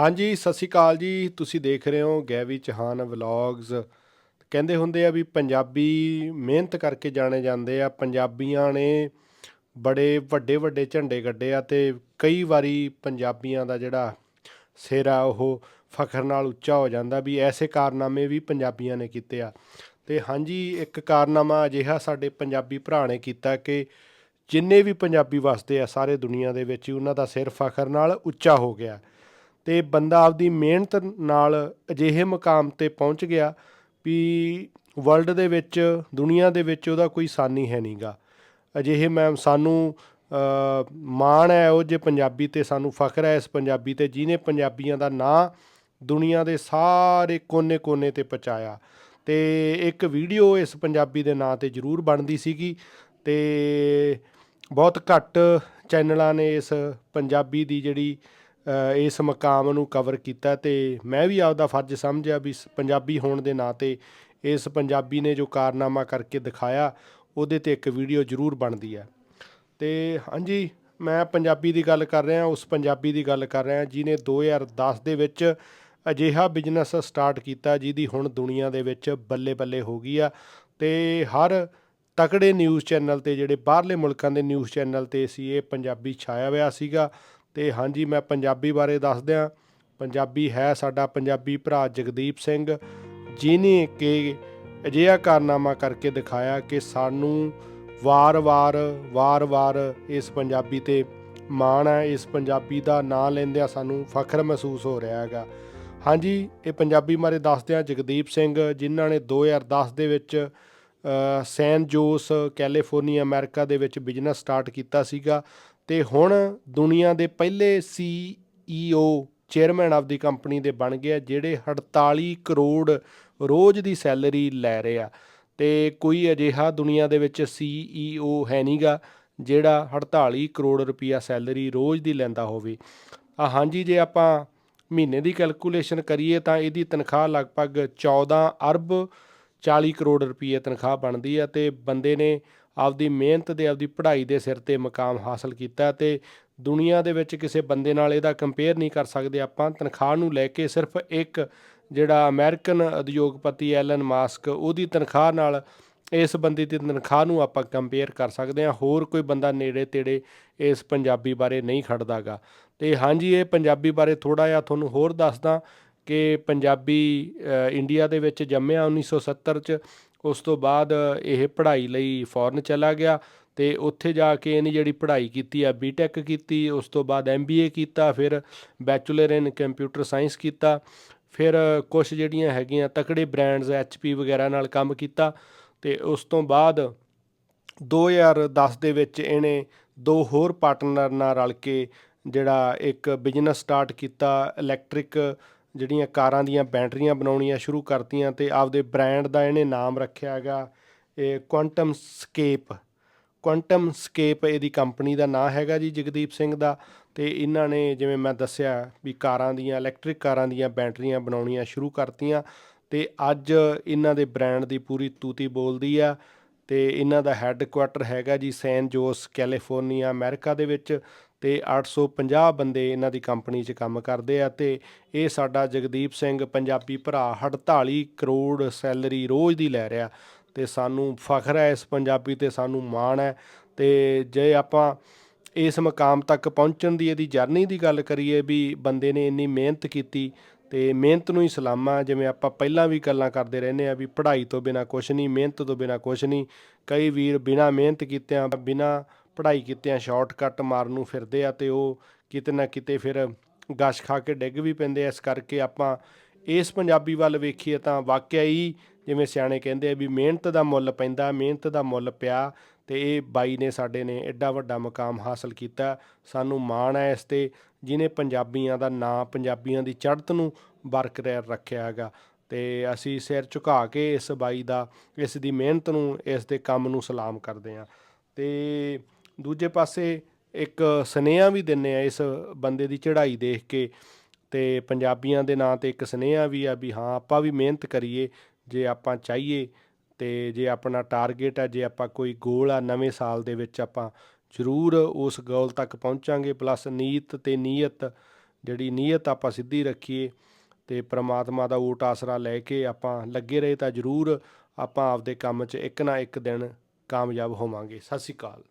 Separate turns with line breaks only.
ਹਾਂਜੀ, ਸਤਿ ਸ਼੍ਰੀ ਅਕਾਲ ਜੀ। ਤੁਸੀਂ ਦੇਖ ਰਹੇ ਹੋ ਗੈਵੀ ਚਹਾਨ ਵਲੌਗਸ ਕਹਿੰਦੇ ਹੁੰਦੇ ਆ ਵੀ ਪੰਜਾਬੀ ਮਿਹਨਤ ਕਰਕੇ ਜਾਣੇ ਜਾਂਦੇ ਆ। ਪੰਜਾਬੀਆਂ ਨੇ ਬੜੇ ਵੱਡੇ ਵੱਡੇ ਝੰਡੇ ਗੱਡੇ ਆ ਤੇ ਕਈ ਵਾਰੀ ਪੰਜਾਬੀਆਂ ਦਾ ਜਿਹੜਾ ਸਿਰ ਆ, ਉਹ ਫਖਰ ਨਾਲ ਉੱਚਾ ਹੋ ਜਾਂਦਾ ਵੀ ਐਸੇ ਕਾਰਨਾਮੇ ਵੀ ਪੰਜਾਬੀਆਂ ਨੇ ਕੀਤੇ ਆ। ਤੇ ਹਾਂਜੀ, ਇੱਕ ਕਾਰਨਾਮਾ ਅਜਿਹਾ ਸਾਡੇ ਪੰਜਾਬੀ ਭਰਾ ਨੇ ਕੀਤਾ ਕਿ ਜਿੰਨੇ ਵੀ ਪੰਜਾਬੀ ਵਸਦੇ ਆ, ਸਾਰੇ ਦੁਨੀਆ ਦੇ ਵਿੱਚ ਉਹਨਾਂ ਦਾ ਸਿਰ ਫਖਰ ਨਾਲ ਉੱਚਾ ਹੋ ਗਿਆ। ਤੇ ਬੰਦਾ ਆਪਦੀ ਮਿਹਨਤ ਨਾਲ ਅਜਿਹੇ ਮੁਕਾਮ ਤੇ ਪਹੁੰਚ ਗਿਆ ਵੀ ਵਰਲਡ ਦੇ ਵਿੱਚ, ਦੁਨੀਆ ਦੇ ਵਿੱਚ ਉਹਦਾ ਕੋਈ ਸਾਨੀ ਹੈ ਨਹੀਂਗਾ। ਅਜਿਹੇ ਮੈਂ ਸਾਨੂੰ ਮਾਣ ਹੈ ਉਹ ਜੇ ਪੰਜਾਬੀ ਤੇ ਸਾਨੂੰ ਫਖਰ ਹੈ ਇਸ ਪੰਜਾਬੀ ਤੇ, ਜਿਹਨੇ ਪੰਜਾਬੀਆਂ ਦਾ ਨਾਂ ਦੁਨੀਆ ਦੇ ਸਾਰੇ ਕੋਨੇ-ਕੋਨੇ ਤੇ ਪਹੁੰਚਾਇਆ। ਤੇ ਇੱਕ ਵੀਡੀਓ ਇਸ ਪੰਜਾਬੀ ਦੇ ਨਾਂ ਤੇ ਜ਼ਰੂਰ ਬਣਦੀ ਸੀਗੀ ਤੇ ਬਹੁਤ ਘੱਟ ਚੈਨਲਾਂ ਨੇ ਇਸ ਪੰਜਾਬੀ ਦੀ ਜਿਹੜੀ ਇਸ ਮਕਾਮ ਨੂੰ ਕਵਰ ਕੀਤਾ ਤੇ ਮੈਂ ਵੀ ਆਪਦਾ ਫਰਜ਼ ਸਮਝਿਆ ਵੀ ਸ- ਪੰਜਾਬੀ ਹੋਣ ਦੇ ਨਾਂ ਤੇ ਇਸ ਪੰਜਾਬੀ ਨੇ ਜੋ ਕਾਰਨਾਮਾ ਕਰਕੇ ਦਿਖਾਇਆ, ਉਹਦੇ ਤੇ ਇੱਕ ਵੀਡੀਓ ਜ਼ਰੂਰ ਬਣਦੀ ਹੈ। ਤੇ ਹਾਂਜੀ, ਮੈਂ ਪੰਜਾਬੀ ਦੀ ਗੱਲ ਕਰ ਰਿਹਾ, ਉਸ ਪੰਜਾਬੀ ਦੀ ਗੱਲ ਕਰ ਰਿਹਾ, ਜਿਹਨੇ 2010 ਦੇ ਵਿੱਚ ਅਜਿਹਾ ਬਿਜ਼ਨਸ ਸਟਾਰਟ ਕੀਤਾ, ਜਿਹਦੀ ਹੁਣ ਦੁਨੀਆ ਦੇ ਵਿੱਚ ਬੱਲੇ ਬੱਲੇ ਹੋ ਗਈ ਆ ਤੇ ਹਰ ਤਕੜੇ ਨਿਊਜ਼ ਚੈਨਲ ਤੇ, ਜਿਹੜੇ ਬਾਹਰਲੇ ਮੁਲਕਾਂ ਦੇ ਨਿਊਜ਼ ਚੈਨਲ ਤੇ ਸੀ, ਇਹ ਪੰਜਾਬੀ ਛਾਇਆ ਹੋਇਆ ਸੀਗਾ। ਤੇ ਹਾਂਜੀ, ਮੈਂ ਪੰਜਾਬੀ ਬਾਰੇ ਦੱਸ ਦਿਆਂ ਪੰਜਾਬੀ ਹੈ ਸਾਡਾ ਪੰਜਾਬੀ ਭਰਾ ਜਗਦੀਪ ਸਿੰਘ ਜਿਨੇ ਕਿ ਅਜਿਹਾ ਕਾਰਨਾਮਾ ਕਰਕੇ ਦਿਖਾਇਆ ਕਿ ਸਾਨੂੰ ਵਾਰ-ਵਾਰ ਵਾਰ-ਵਾਰ ਇਸ ਪੰਜਾਬੀ ਤੇ ਮਾਣ ਹੈ, ਇਸ ਪੰਜਾਬੀ ਦਾ ਨਾਂ ਲੈਂਦਿਆਂ ਸਾਨੂੰ ਫਖਰ ਮਹਿਸੂਸ ਹੋ ਰਿਹਾ ਹੈਗਾ। ਹਾਂਜੀ, ਇਹ ਪੰਜਾਬੀ ਬਾਰੇ ਦੱਸਦਿਆਂ ਜਗਦੀਪ ਸਿੰਘ, ਜਿਨ੍ਹਾਂ ਨੇ 2010 ਦੇ ਵਿੱਚ ਸੈਨ ਜੋਸ, ਕੈਲੀਫੋਰਨੀਆ, ਅਮਰੀਕਾ ਦੇ ਵਿੱਚ ਬਿਜ਼ਨਸ ਸਟਾਰਟ ਕੀਤਾ ਸੀਗਾ ਤੇ ਹੁਣ ਦੁਨੀਆ ਦੇ ਪਹਿਲੇ CEO chairman of the company ਦੇ ਬਣ ਗਏ ਜਿਹੜੇ 48 ਕਰੋੜ ਰੋਜ਼ ਦੀ ਸੈਲਰੀ ਲੈ ਰਹੇ ਆ। ਤੇ ਕੋਈ ਅਜਿਹਾ ਦੁਨੀਆ ਦੇ ਵਿੱਚ ਸੀਈਓ ਹੈ ਨਹੀਂਗਾ, ਜਿਹੜਾ 48 ਕਰੋੜ ਰੁਪਈਆ ਸੈਲਰੀ ਰੋਜ਼ ਦੀ ਲੈਂਦਾ ਹੋਵੇ। ਆ ਹਾਂਜੀ, ਜੇ ਆਪਾਂ ਮਹੀਨੇ ਦੀ ਕੈਲਕੂਲੇਸ਼ਨ ਕਰੀਏ ਤਾਂ ਇਹਦੀ ਤਨਖਾਹ ਲਗਭਗ 14 ਅਰਬ 40 ਕਰੋੜ ਰੁਪਏ ਤਨਖਾਹ ਬਣਦੀ ਆ ਤੇ ਬੰਦੇ ਨੇ ਆਪਦੀ ਮਿਹਨਤ ਤੇ ਆਪਦੀ ਪੜ੍ਹਾਈ ਦੇ ਸਿਰ ਤੇ ਮਕਾਮ ਹਾਸਲ ਕੀਤਾ ਤੇ ਦੁਨੀਆ ਦੇ ਵਿੱਚ ਕਿਸੇ ਬੰਦੇ ਨਾਲ ਇਹਦਾ ਕੰਪੇਅਰ ਨਹੀਂ ਕਰ ਸਕਦੇ ਆਪਾਂ। ਤਨਖਾਹ ਨੂੰ ਲੈ ਕੇ ਸਿਰਫ ਇੱਕ ਜਿਹੜਾ ਅਮਰੀਕਨ ਉਦਯੋਗਪਤੀ ਐਲਨ ਮਾਸਕ ਉਹਦੀ ਤਨਖਾਹ ਨਾਲ ਇਸ ਬੰਦੇ ਦੀ ਤਨਖਾਹ ਨੂੰ ਆਪਾਂ ਕੰਪੇਅਰ ਕਰ ਸਕਦੇ ਹਾਂ। ਹੋਰ ਕੋਈ ਬੰਦਾ ਨੇੜੇ ਤੇੜੇ ਇਸ ਪੰਜਾਬੀ ਬਾਰੇ ਨਹੀਂ ਖੜਦਾਗਾ। ਤੇ ਹਾਂਜੀ, ਇਹ ਪੰਜਾਬੀ ਬਾਰੇ ਥੋੜਾ ਜਿਹਾ ਤੁਹਾਨੂੰ ਹੋਰ ਦੱਸਦਾ ਕਿ ਪੰਜਾਬੀ ਇੰਡੀਆ ਦੇ ਵਿੱਚ ਜੰਮਿਆ 1970 ਚ ਉਸ ਤੋਂ ਬਾਅਦ ਇਹ ਪੜ੍ਹਾਈ ਲਈ ਫੋਰਨ ਚਲਾ ਗਿਆ ਤੇ ਉੱਥੇ ਜਾ ਕੇ ਇਹਨੇ ਜਿਹੜੀ ਪੜ੍ਹਾਈ ਕੀਤੀ ਆ ਬੀਟੈਕ ਕੀਤੀ, ਉਸ ਤੋਂ ਬਾਅਦ ਐਮਬੀਏ ਕੀਤਾ, ਫਿਰ ਬੈਚਲਰ ਇਨ ਕੰਪਿਊਟਰ ਸਾਇੰਸ ਕੀਤਾ, ਫਿਰ ਕੁਝ ਜਿਹੜੀਆਂ ਹੈਗੀਆਂ ਤਕੜੇ ਬ੍ਰਾਂਡਸ ਐਚਪੀ ਵਗੈਰਾ ਨਾਲ ਕੰਮ ਕੀਤਾ ਤੇ ਉਸ ਤੋਂ ਬਾਅਦ 2010 ਦੇ ਵਿੱਚ ਇਹਨੇ ਦੋ ਹੋਰ ਪਾਰਟਨਰ ਨਾਲ ਰਲ ਕੇ ਜਿਹੜਾ ਇੱਕ ਬਿਜ਼ਨਸ ਸਟਾਰਟ ਕੀਤਾ ਇਲੈਕਟ੍ਰਿਕ ਜਿਹੜੀਆਂ ਕਾਰਾਂ ਦੀਆਂ ਬੈਟਰੀਆਂ ਬਣਾਉਣੀਆਂ ਸ਼ੁਰੂ ਕਰਤੀਆਂ ਤੇ ਆਪਦੇ ਬ੍ਰਾਂਡ ਦਾ ਇਹਨੇ ਨਾਮ ਰੱਖਿਆ ਹੈਗਾ, ਇਹ ਕੁਆਂਟਮ ਸਕੇਪ ਕੁਆਂਟਮ ਸਕੇਪ ਇਹਦੀ ਕੰਪਨੀ ਦਾ ਨਾਮ ਹੈਗਾ ਜੀ ਜਗਦੀਪ ਸਿੰਘ ਦਾ ਤੇ ਇਹਨਾਂ ਨੇ ਜਿਵੇਂ ਮੈਂ ਦੱਸਿਆ ਵੀ ਕਾਰਾਂ ਦੀਆਂ, ਇਲੈਕਟ੍ਰਿਕ ਕਾਰਾਂ ਦੀਆਂ ਬੈਟਰੀਆਂ ਬਣਾਉਣੀਆਂ ਸ਼ੁਰੂ ਕਰਤੀਆਂ ਤੇ ਅੱਜ ਇਹਨਾਂ ਦੇ ਬ੍ਰਾਂਡ ਦੀ ਪੂਰੀ ਤੂਤੀ ਬੋਲਦੀ ਆ ਤੇ ਇਹਨਾਂ ਦਾ ਹੈੱਡਕੁਆਟਰ ਹੈਗਾ ਜੀ ਸੈਨ ਜੋਸ, ਕੈਲੀਫੋਰਨੀਆ, ਅਮਰੀਕਾ ਦੇ ਵਿੱਚ ਤੇ 850 ਬੰਦੇ ਇਹਨਾਂ ਦੀ ਕੰਪਨੀ 'ਚ ਕੰਮ ਕਰਦੇ ਆ ਤੇ ਇਹ ਸਾਡਾ ਜਗਦੀਪ ਸਿੰਘ, ਪੰਜਾਬੀ ਭਰਾ 48 ਕਰੋੜ ਸੈਲਰੀ ਰੋਜ਼ ਦੀ ਲੈ ਰਿਹਾ ਤੇ ਸਾਨੂੰ ਫਖਰ ਹੈ ਇਸ ਪੰਜਾਬੀ ਤੇ, ਸਾਨੂੰ ਮਾਣ ਹੈ ਤੇ ਜੇ ਆਪਾਂ ਇਸ ਮਕਾਮ ਤੱਕ ਪਹੁੰਚਣ ਦੀ, ਇਹਦੀ ਜਰਨੀ ਦੀ ਗੱਲ ਕਰੀਏ ਵੀ ਬੰਦੇ ਨੇ ਇੰਨੀ ਮਿਹਨਤ ਕੀਤੀ ਤੇ ਮਿਹਨਤ ਨੂੰ ਹੀ ਸਲਾਮਾ, ਜਿਵੇਂ ਆਪਾਂ ਪਹਿਲਾਂ ਵੀ ਗੱਲਾਂ ਕਰਦੇ ਰਹਿੰਦੇ ਆ ਵੀ ਪੜ੍ਹਾਈ ਤੋਂ ਬਿਨਾ ਕੁਝ ਨਹੀਂ, ਮਿਹਨਤ ਤੋਂ ਬਿਨਾ ਕੁਝ ਨਹੀਂ, ਕਈ ਵੀਰ ਬਿਨਾ ਮਿਹਨਤ ਕੀਤਿਆਂ, ਬਿਨਾ ਪੜ੍ਹਾਈ ਕੀਤਿਆਂ ਸ਼ਾਰਟਕਟ ਮਾਰਨ ਨੂੰ ਫਿਰਦੇ ਆ ਤੇ ਉਹ ਕਿਤੇ ਨਾ ਕਿਤੇ ਫਿਰ ਗਸ਼ ਖਾ ਕੇ ਡਿੱਗ ਵੀ ਪੈਂਦੇ ਇਸ ਕਰਕੇ ਆਪਾਂ ਇਸ ਪੰਜਾਬੀ ਵੱਲ ਵੇਖੀਏ ਤਾਂ ਵਾਕਿਆ ਹੀ ਜਿਵੇਂ ਸਿਆਣੇ ਕਹਿੰਦੇ ਆ ਵੀ ਮਿਹਨਤ ਦਾ ਮੁੱਲ ਪੈਂਦਾ, ਮਿਹਨਤ ਦਾ ਮੁੱਲ ਪਿਆ ਤੇ ਇਹ ਬਾਈ ਨੇ ਸਾਡੇ ਨੇ ਐਡਾ ਵੱਡਾ ਮਕਾਮ ਹਾਸਲ ਕੀਤਾ। ਸਾਨੂੰ ਮਾਣ ਹੈ ਇਸ ਤੇ ਜਿਨੇ ਪੰਜਾਬੀਆਂ ਦਾ ਨਾਂ, ਪੰਜਾਬੀਆਂ ਦੀ ਚੜ੍ਹਤ ਨੂੰ ਬਰਕਰਾਰ ਰੱਖਿਆ ਹੈਗਾ ਤੇ ਅਸੀਂ ਸਿਰ ਝੁਕਾ ਕੇ ਇਸ ਬਾਈ ਦਾ, ਇਸ ਦੀ ਮਿਹਨਤ ਨੂੰ, ਇਸ ਦੇ ਕੰਮ ਨੂੰ ਸਲਾਮ ਕਰਦੇ ਹਾਂ ਤੇ ਦੂਜੇ ਪਾਸੇ ਇੱਕ ਸੁਨੇਹਾ ਵੀ ਦਿੰਨੇ ਆ ਇਸ ਬੰਦੇ ਦੀ ਚੜ੍ਹਾਈ ਦੇਖ ਕੇ ਤੇ ਪੰਜਾਬੀਆਂ ਦੇ ਨਾਂ ਤੇ ਇੱਕ ਸੁਨੇਹਾ ਵੀ ਆ ਵੀ ਹਾਂ, ਆਪਾਂ ਵੀ ਮਿਹਨਤ ਕਰੀਏ, ਜੇ ਆਪਾਂ ਚਾਹੀਏ ਤੇ ਜੇ ਆਪਣਾ ਟਾਰਗੇਟ ਆ, ਜੇ ਆਪਾਂ ਕੋਈ ਗੋਲ ਆ ਨਵੇਂ ਸਾਲ ਦੇ ਵਿੱਚ ਆਪਾਂ ਜ਼ਰੂਰ ਉਸ ਗੋਲ ਤੱਕ ਪਹੁੰਚਾਂਗੇ, ਪਲੱਸ ਨੀਤ ਤੇ ਨੀਅਤ, ਜਿਹੜੀ ਨੀਅਤ ਆਪਾਂ ਸਿੱਧੀ ਰੱਖੀਏ ਤੇ ਪ੍ਰਮਾਤਮਾ ਦਾ ਓਟ ਆਸਰਾ ਲੈ ਕੇ ਆਪਾਂ ਲੱਗੇ ਰਹੇ ਤਾਂ ਜ਼ਰੂਰ ਆਪਾਂ ਆਪਦੇ ਕੰਮ 'ਚ ਇੱਕ ਨਾ ਇੱਕ ਦਿਨ ਕਾਮਯਾਬ ਹੋਵਾਂਗੇ। ਸਤਿ ਸ਼੍ਰੀ ਅਕਾਲ।